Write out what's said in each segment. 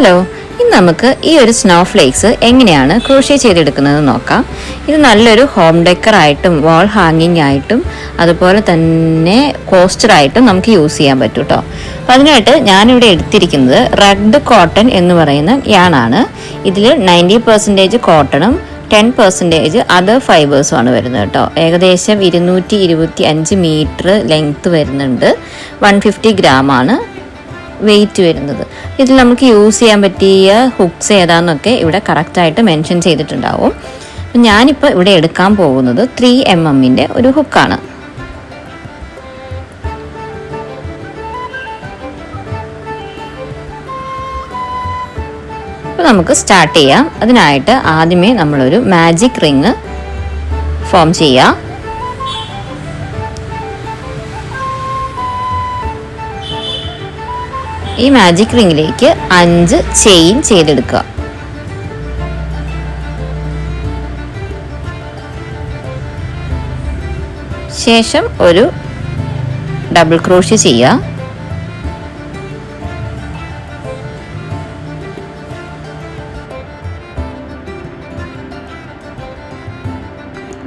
Hello ഇന്ന് നമുക്ക് ഈ ഒരു സ്നോ ഫ്ലേക്സ് എങ്ങനെയാണ് ക്രോഷ്യ ചെയ്തെടുക്കുന്നത് നോക്കാം. ഇത് നല്ലൊരു ഹോം ഡെക്കറായിട്ടും വാൾ ഹാങ്ങിങ് ആയിട്ടും അതുപോലെ തന്നെ കോസ്റ്ററായിട്ടും നമുക്ക് യൂസ് ചെയ്യാൻ പറ്റും കേട്ടോ അപ്പം അതിനായിട്ട് ഞാനിവിടെ എടുത്തിരിക്കുന്നത് റെഡ് കോട്ടൺ എന്ന് പറയുന്ന യാണാണ്. ഇതിൽ നയന്റി പെർസെന്റേജ് കോട്ടണും ടെൻ പെർസെന്റേജ് അതർ ഫൈബേഴ്സും ആണ് വരുന്നത് കേട്ടോ ഏകദേശം ഇരുന്നൂറ്റി ഇരുപത്തി അഞ്ച് മീറ്റർ ലെങ്ത്ത് വരുന്നുണ്ട് വൺ ഫിഫ്റ്റി ഗ്രാമാണ് വെയിറ്റ് വരുന്നത്. ഇതിൽ നമുക്ക് യൂസ് ചെയ്യാൻ പറ്റിയ ഹുക്സ് ഏതാന്നൊക്കെ ഇവിടെ കറക്റ്റായിട്ട് മെൻഷൻ ചെയ്തിട്ടുണ്ടാവും. ഞാനിപ്പോൾ ഇവിടെ എടുക്കാൻ പോകുന്നത് ത്രീ എം എമ്മിന്റെ ഒരു ഹുക്കാണ് അപ്പോൾ നമുക്ക് സ്റ്റാർട്ട് ചെയ്യാം. അതിനായിട്ട് ആദ്യമേ നമ്മളൊരു മാജിക് റിങ് ഫോം ചെയ്യാം. ഈ മാജിക് റിങ്ങിലേക്ക് അഞ്ച് ചെയിൻ ചെയ്തെടുക്കുക. ശേഷം ഒരു ഡബിൾ ക്രോഷ്യ ചെയ്യുക.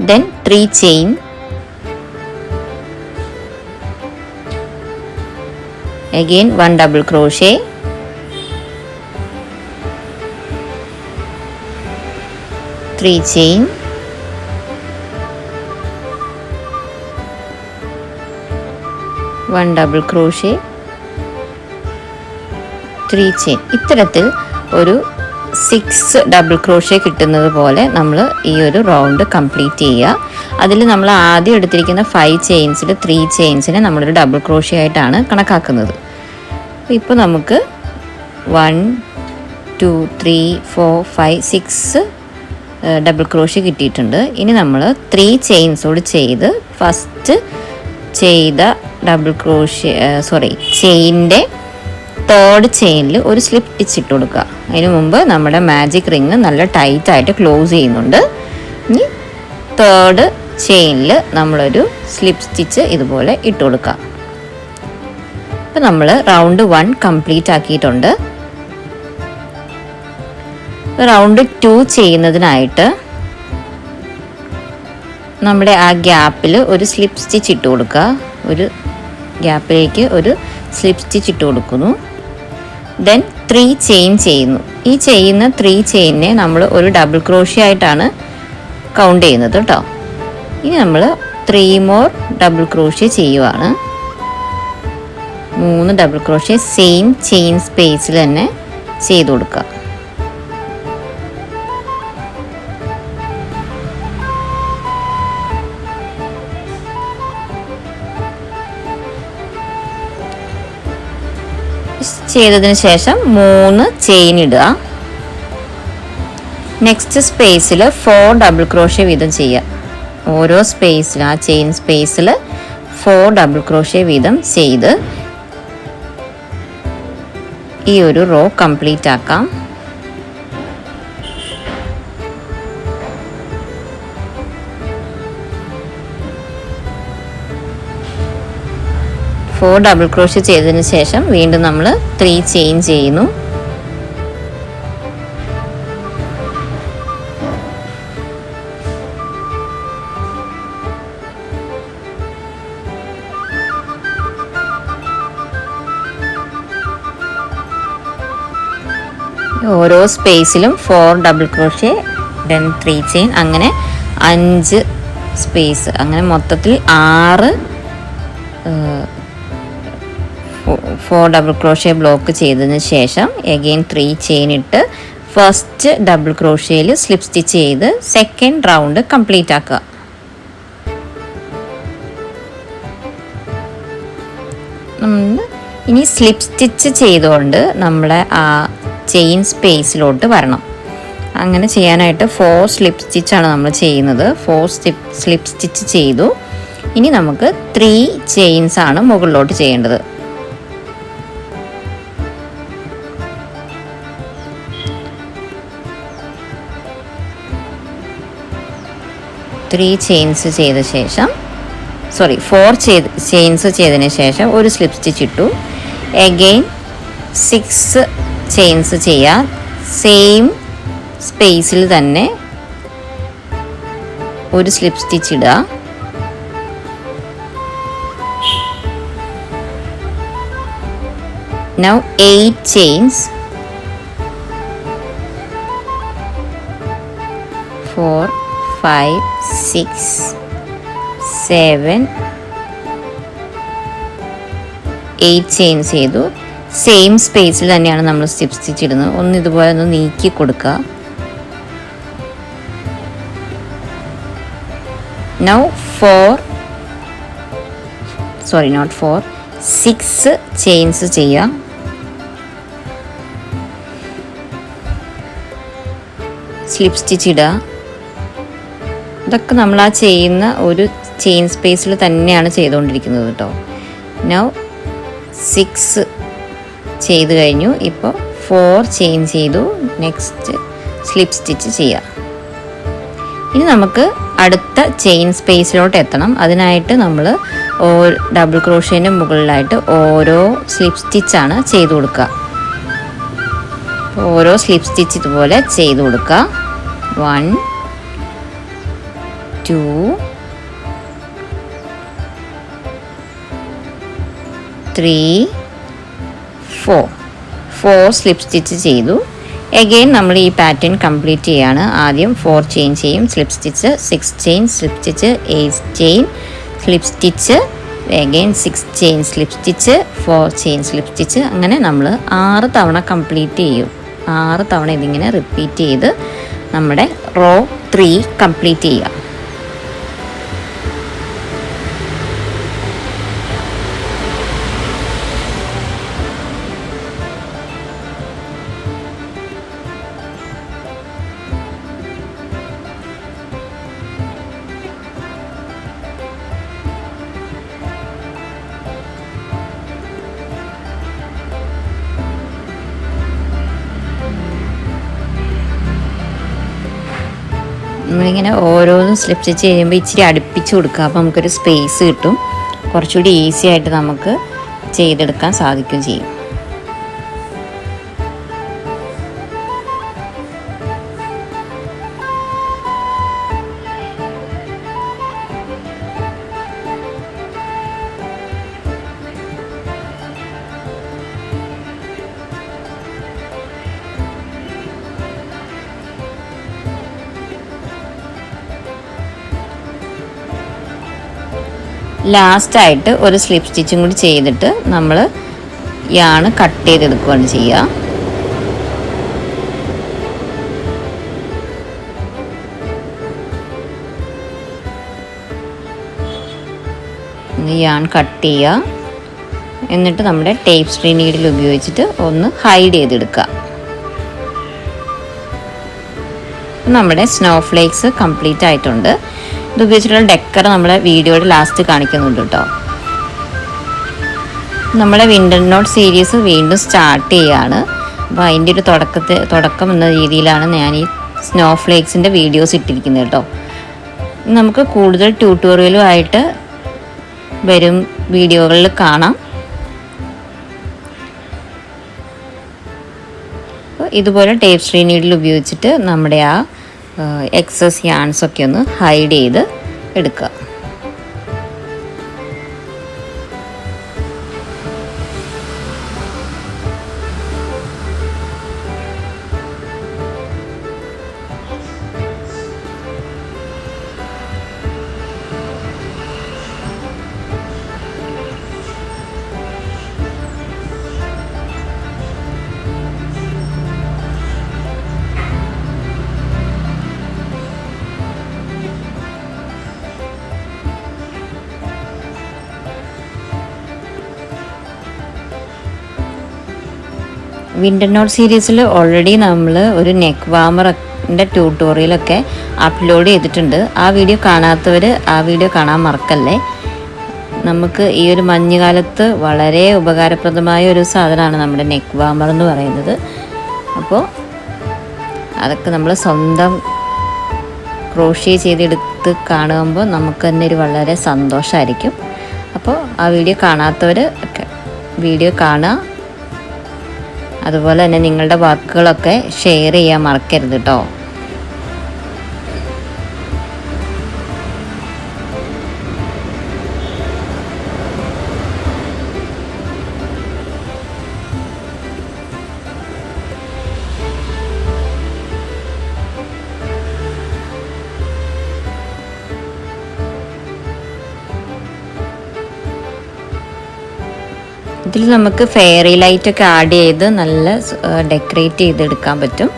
Then three chain again one double crochet. Three chain. One double crochet. Three chain ഇത്തരത്തിൽ ഒരു സിക്സ് ഡബിൾ ക്രോഷ്യ കിട്ടുന്നത് പോലെ നമ്മൾ ഈ ഒരു റൗണ്ട് കംപ്ലീറ്റ് ചെയ്യുക. അതിൽ നമ്മൾ ആദ്യം എടുത്തിരിക്കുന്ന ഫൈവ് ചെയിൻസിൽ ത്രീ ചെയിൻസിനെ നമ്മളൊരു ഡബിൾ ക്രോഷ്യ ആയിട്ടാണ് കണക്കാക്കുന്നത്. ഇപ്പോൾ നമുക്ക് one two three four five six double crochet കിട്ടിയിട്ടുണ്ട്. ഇനി നമ്മൾ ത്രീ ചെയിൻസോട് ചെയ്ത് ഫസ്റ്റ് ചെയ്ത ഡബിൾ ക്രോഷി സോറി ചെയിന്റെ തേർഡ് ചെയിനിൽ ഒരു സ്ലിപ്പ് സ്റ്റിച്ച് കൊടുക്കുക. അതിനു മുമ്പ് നമ്മുടെ മാജിക് റിങ് നല്ല ടൈറ്റായിട്ട് ക്ലോസ് ചെയ്യുന്നുണ്ട്. ഇനി തേർഡ് ചെയിനിൽ നമ്മളൊരു സ്ലിപ്പ് സ്റ്റിച്ച് ഇതുപോലെ ഇട്ട് കൊടുക്കുക. അപ്പം നമ്മൾ റൗണ്ട് വൺ കംപ്ലീറ്റ് ആക്കിയിട്ടുണ്ട്. റൗണ്ട് ടു ചെയ്യുന്നതിനായിട്ട് നമ്മുടെ ആ ഗ്യാപ്പിൽ ഒരു സ്ലിപ്പ് സ്റ്റിച്ച് ഇട്ട് കൊടുക്കുക ഒരു ഗ്യാപ്പിലേക്ക് ഒരു സ്ലിപ്പ് സ്റ്റിച്ച് ഇട്ട് കൊടുക്കുന്നു. ദെൻ ത്രീ ചെയിൻ ചെയ്യുന്നു. ഈ ചെയ്യുന്ന ത്രീ ചെയിനെ നമ്മൾ ഒരു ഡബിൾ ക്രോഷ്യ ആയിട്ടാണ് കൗണ്ട് ചെയ്യുന്നത് കേട്ടോ ഇനി നമ്മൾ ത്രീ മോർ ഡബിൾ ക്രോഷ്യ ചെയ്യുവാണ്. മൂന്ന് ഡബിൾ ക്രോഷ്യ സെയിം ചെയിൻ സ്പേസിൽ തന്നെ ചെയ്ത് കൊടുക്കുക ചെയ്തതിന് ശേഷം മൂന്ന് ചെയിൻ ഇടുക. നെക്സ്റ്റ് സ്പേസിൽ ഫോർ ഡബിൾ ക്രോഷ്യ വീതം ചെയ്യുക. ഓരോ സ്പേസിൽ ആ ചെയിൻ സ്പേസിൽ ഫോർ ഡബിൾ ക്രോഷ്യ വീതം ചെയ്ത് ഈ ഒരു റോ കംപ്ലീറ്റ് ആക്കാം. ഫോർ ഡബിൾ ക്രോഷ്യ ചെയ്തതിന് ശേഷം വീണ്ടും നമ്മൾ ത്രീ ചെയിൻ ചെയ്യുന്നു. ഓരോ സ്പേസിലും four double crochet then three chain അങ്ങനെ അഞ്ച് സ്പേസ് അങ്ങനെ മൊത്തത്തിൽ ആറ് ഫോർ ഡബിൾ ക്രോഷ്യ ബ്ലോക്ക് ചെയ്തതിന് ശേഷം എഗെയിൻ ത്രീ ചെയിൻ ഇട്ട് ഫസ്റ്റ് ഡബിൾ ക്രോഷ്യയിൽ സ്ലിപ്പ് സ്റ്റിച്ച് ചെയ്ത് സെക്കൻഡ് റൗണ്ട് കംപ്ലീറ്റ് ആക്കുക. ഇനി സ്ലിപ്പ് സ്റ്റിച്ച് ചെയ്തുകൊണ്ട് നമ്മളെ ആ ചെയിൻ സ്പേസിലോട്ട് വരണം. അങ്ങനെ ചെയ്യാനായിട്ട് ഫോർ സ്ലിപ്പ് സ്റ്റിച്ചാണ് നമ്മൾ ചെയ്യുന്നത്. ഫോർ സ്റ്റിപ്പ് സ്ലിപ്പ് സ്റ്റിച്ച് ചെയ്തു. ഇനി നമുക്ക് ത്രീ ചെയിൻസ് ആണ് മുകളിലോട്ട് ചെയ്യേണ്ടത്. ത്രീ ചെയിൻസ് ചെയ്ത ശേഷം സോറി ഫോർ ചെയ്ത് ചെയിൻസ് ചെയ്തതിന് ശേഷം ഒരു സ്ലിപ്പ് സ്റ്റിച്ച് ഇട്ടു. എഗെയിൻ സിക്സ് ചെയിൻസ് ചെയ്യാം. സെയിം സ്പേസിൽ തന്നെ ഒരു സ്ലിപ്പ് സ്റ്റിച്ച് ഇടുക now eight chains four five six seven eight chains ചെയ്തു. സെയിം സ്പേസിൽ തന്നെയാണ് നമ്മൾ സ്റ്റിപ്പ് സ്റ്റിച്ച് ഇടുന്നത് ഒന്ന് ഇതുപോലെ ഒന്ന് നീക്കി കൊടുക്കുക now four sorry not four six chains ചെയ്യാം സ്ലിപ്പ് സ്റ്റിച്ച് ഇടുക. ഇതൊക്കെ നമ്മൾ ആ ചെയ്യുന്ന ഒരു ചെയിൻ സ്പേസിൽ തന്നെയാണ് ചെയ്തുകൊണ്ടിരിക്കുന്നത് കേട്ടോ നൗ സിക്സ് ചെയ്ത് കഴിഞ്ഞു. ഇപ്പോൾ ഫോർ ചെയിൻ ചെയ്തു. നെക്സ്റ്റ് സ്ലിപ്പ് സ്റ്റിച്ച് ചെയ്യാം. ഇനി നമുക്ക് അടുത്ത ചെയിൻ സ്പേസിലോട്ട് എത്തണം. അതിനായിട്ട് നമ്മൾ ഡബിൾ ക്രോഷേന്റെ മുകളിലായിട്ട് ഓരോ സ്ലിപ്പ് സ്റ്റിച്ചാണ് ചെയ്ത് കൊടുക്കുക. ഓരോ സ്ലിപ്പ് സ്റ്റിച്ച് ഇതുപോലെ ചെയ്ത് കൊടുക്കുക. One two three four four slip stitch ചെയ്തു. എഗെയിൻ നമ്മൾ ഈ പാറ്റേൺ കംപ്ലീറ്റ് ചെയ്യാണ്. ആദ്യം ഫോർ ചെയിൻ ചെയ്യും. Slip stitch six chain slip stitch eight chain slip stitch again six chain slip stitch four chain slip stitch അങ്ങനെ നമ്മൾ ആറ് തവണ കംപ്ലീറ്റ് ചെയ്യും. ആറ് തവണ ഇതിങ്ങനെ റിപ്പീറ്റ് ചെയ്ത് നമ്മുടെ റോ ത്രീ കംപ്ലീറ്റ് ചെയ്യുക. നമ്മളിങ്ങനെ ഓരോന്നും സ്ലിപ്പ് സ്റ്റിച്ച് ചെയ്യുമ്പോൾ ഇച്ചിരി അടുപ്പിച്ച് കൊടുക്കുക. അപ്പോൾ നമുക്കൊരു സ്പേസ് കിട്ടും. കുറച്ചുകൂടി ഈസി ആയിട്ട് നമുക്ക് ചെയ്തെടുക്കാൻ സാധിക്കുകയും ചെയ്യും. ലാസ്റ്റായിട്ട് ഒരു സ്ലിപ്പ് സ്റ്റിച്ചും കൂടി ചെയ്തിട്ട് നമ്മൾ യാണ് കട്ട് ചെയ്തെടുക്കുകയാണ് ചെയ്യുക. യാൺ കട്ട് ചെയ്യുക. എന്നിട്ട് നമ്മുടെ ടേപ്പ് സ്ട്രീ നീഡിൽ ഉപയോഗിച്ചിട്ട് ഒന്ന് ഹൈഡ് ചെയ്തെടുക്കുക. നമ്മുടെ സ്നോ ഫ്ലേക്സ് കംപ്ലീറ്റ് ആയിട്ടുണ്ട്. ഇത് ഉപയോഗിച്ചിട്ടുള്ള ഡെക്കർ നമ്മുടെ വീഡിയോയുടെ ലാസ്റ്റ് കാണിക്കുന്നുണ്ട് കേട്ടോ. നമ്മുടെ വിന്റർ നോട്ട് സീരീസ് വീണ്ടും സ്റ്റാർട്ട് ചെയ്യുകയാണ് അപ്പോൾ അതിന്റെ ഒരു തുടക്കത്തെ തുടക്കം എന്ന രീതിയിലാണ് ഞാൻ ഈ സ്നോ ഫ്ലേക്സിന്റെ വീഡിയോസ് ഇട്ടിരിക്കുന്നത് കേട്ടോ. നമുക്ക് കൂടുതൽ ട്യൂട്ടോറിയലും ആയിട്ട് വരും വീഡിയോകളിൽ കാണാം. ഇതുപോലെ ടേപ്പ് സ്ട്രീ നീഡിൽ ഉപയോഗിച്ചിട്ട് നമ്മുടെ ആ എക്സസ് യാൺസ് ഒക്കെ ഒന്ന് ഹൈഡ് ചെയ്ത് എടുക്കുക. വിന്റർ നോട്ട് സീരീസിൽ ഓൾറെഡി നമ്മൾ ഒരു നെക്ക് വാമറിന്റെ ട്യൂട്ടോറിയലൊക്കെ അപ്ലോഡ് ചെയ്തിട്ടുണ്ട്. ആ വീഡിയോ കാണാത്തവർ ആ വീഡിയോ കാണാൻ മറക്കല്ലേ? നമുക്ക് ഈ ഒരു മഞ്ഞുകാലത്ത് വളരെ ഉപകാരപ്രദമായ ഒരു സാധനമാണ് നമ്മുടെ നെക്ക് വാമർ എന്ന് പറയുന്നത്. അപ്പോൾ അതൊക്കെ നമ്മൾ സ്വന്തം ക്രോഷ്യ ചെയ്തെടുത്ത് കാണുമ്പോൾ നമുക്ക് തന്നെ ഒരു വളരെ സന്തോഷമായിരിക്കും അപ്പോൾ ആ വീഡിയോ കാണാത്തവർ വീഡിയോ കാണുക. അതുപോലെ തന്നെ നിങ്ങളുടെ വാക്കുകളൊക്കെ ഷെയർ ചെയ്യാൻ മറക്കരുത് കേട്ടോ ഇതിൽ നമുക്ക് ഫെയറി ലൈറ്റ് ഒക്കെ ആഡ് ചെയ്ത് നല്ല ഡെക്കറേറ്റ് ചെയ്തെടുക്കാൻ പറ്റും.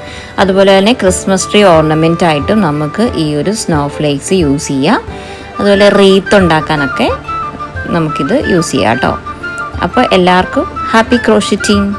അതുപോലെ തന്നെ ക്രിസ്മസ് ട്രീ ഓർണമെന്റ് ആയിട്ടും നമുക്ക് ഈ ഒരു സ്നോ ഫ്ലേക്സ് യൂസ് ചെയ്യാം. അതുപോലെ റീത്ത് ഉണ്ടാക്കാനൊക്കെ നമുക്കിത് യൂസ് ചെയ്യാം കേട്ടോ അപ്പോൾ എല്ലാവർക്കും ഹാപ്പി ക്രോഷിറ്റിംഗ്